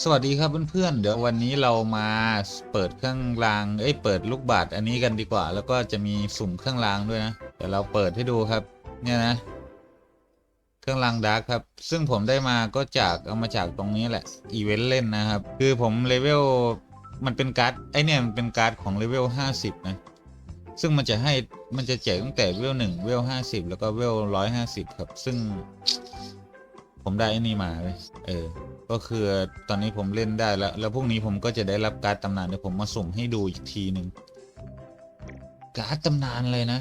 สวัสดีครับเพื่อนๆ เดี๋ยววันนี้เรามาเปิดเครื่องราง เอ้ยเปิดลูกบาศอันนี้กันดีกว่า แล้วก็จะมีสุ่มเครื่องรางด้วยนะเดี๋ยวเราเปิดให้ดูครับ เนี่ยนะ เครื่องรางดาร์กครับ ซึ่งผมได้มาก็จากเอามาจากตรงนี้แหละอีเวนต์เล่นนะครับ คือผมเลเวลมันเป็นการ์ดไอเนี่ยมันเป็นการ์ดของเลเวล50 นะ ซึ่งมันจะให้มันจะแจกตั้งแต่เวลหนึ่งเวลห้าสิบแล้วก็เวลร้อยห้าสิบครับ ซึ่ง ผมได้อันนี้มาเลยเออ ก็คือตอนนี้ผมเล่นได้แล้ว แล้วพรุ่งนี้ผมก็จะได้รับการ์ดตำนานเดี๋ยวผมมาสุ่มให้ดูอีกทีหนึ่งการ์ดตำนานเลยนะ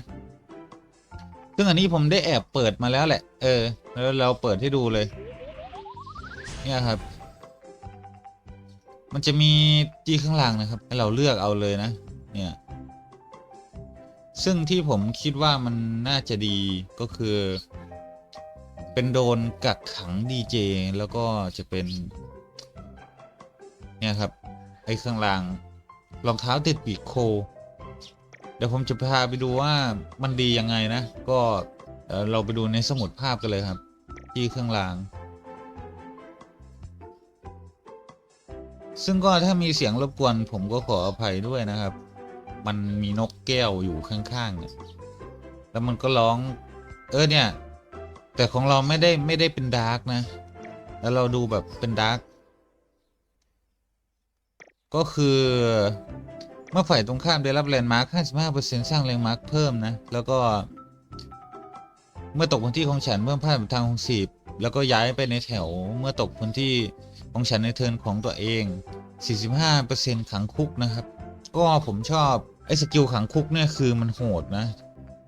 ซึ่งอันนี้ผมได้แอบเปิดมาแล้วแหละ เออ แล้วเราเปิดให้ดูเลย เนี่ยครับ มันจะมีจีข้างล่างนะครับ ให้เราเลือกเอาเลยนะ เนี่ย ซึ่งที่ผมคิดว่ามันน่าจะดีก็คือ เป็นโดนกักขังดีเจแล้วก็จะเป็น เนี่ยครับ ไอ้ข้างล่างรองเท้าติดปีกโค เดี๋ยวผมจะพาไปดูว่ามันดียังไงนะ ก็เอ่อเราไปดูในสมุดภาพกันเลยครับ ที่เครื่องราง ซึ่งก็ถ้ามีเสียงรบกวนผมก็ขออภัยด้วยนะครับ มันมีนกแก้วอยู่ข้างๆเนี่ยแล้วมันก็ร้อง เออเนี่ย แต่ของเราไม่ได้ไม่ได้เป็นดาร์กนะ แล้วเราดูแบบเป็นดาร์กก็คือเมื่อฝ่ายตรงข้ามได้รับแลนด์มาร์ค 55%สร้างแลนด์มาร์คเพิ่มนะ แล้วก็ เมื่อตกพื้นที่ของฉันเพิ่มภาพทางของสีแล้วก็ย้ายไปในแถวเมื่อตกพื้นที่ของฉันในเทิร์นของตัวเอง 45%ขังคุกนะครับ ก็ผมชอบไอ้สกิลขังคุกเนี่ยคือมันโหดนะ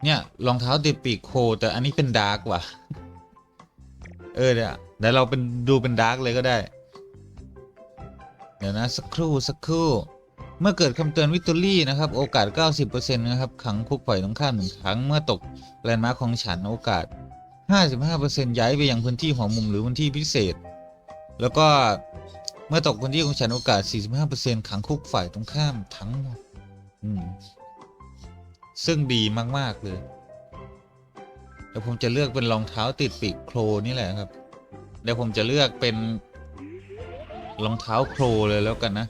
เนี่ยรองเท้าติดปีโค แต่อันนี้เป็นดาร์กว่ะ เออเนี่ยเดี๋ยวเราเป็นดูเป็นดาร์กเลยก็ได้ เดี๋ยวนะสักครู่สักครู่ เมื่อเกิดคำเตือนวิตอรี่นะครับ โอกาส 90%นะครับขังคุกฝ่ายตรงข้ามหนึ่งครั้งเมื่อตกแลนด์มาร์คของฉันโอกาส 55%ย้ายไปยังพื้นที่หัวมุมหรือพื้นที่พิเศษ แล้วก็เมื่อตกพื้นที่ของฉันโอกาส 45%ขังคุกฝ่ายตรงข้ามทั้งหมด ซึ่งดีมาก ๆ เลยเดี๋ยวผมจะเลือกเป็นรองเท้าติดปีกโครนี่แหละครับ เดี๋ยวผมจะเลือกเป็นรองเท้าโครเลยแล้วกันนะ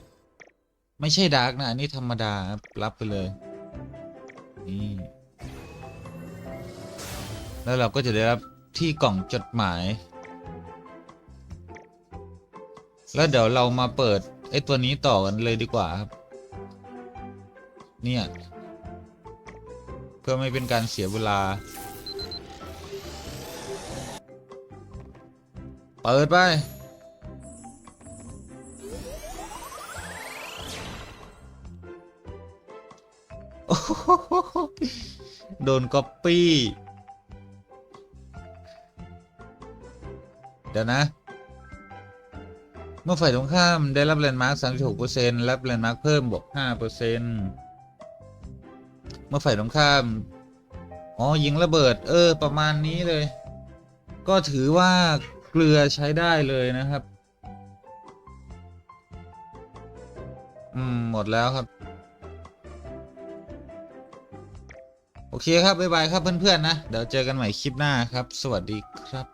ไม่ใช่ดาร์กนะ อันนี้ธรรมดาครับรับไปเลย นี่ แล้วเราก็จะได้รับที่กล่องจดหมาย แล้วเดี๋ยวเรามาเปิดไอ้ตัวนี้ต่อกันเลยดีกว่าครับ เนี่ย เพื่อไม่เป็นการเสียเวลา เปิดไปโอ้โหโดนก๊อปปี้ เดี๋ยวนะ เมื่อฝ่ายตรงข้ามได้รับแลนด์มาร์ค36%รับแลนด์มาร์คเพิ่มบวก5% เมื่อฝ่ายตรงข้าม อ๋อ ยิงระเบิด เออ ประมาณนี้เลย ก็ถือว่าเกลือใช้ได้เลยนะครับ อืม หมดแล้วครับ โอเคครับ บ๊ายบายครับเพื่อนๆนะ เดี๋ยวเจอกันใหม่คลิปหน้าครับ สวัสดีครับ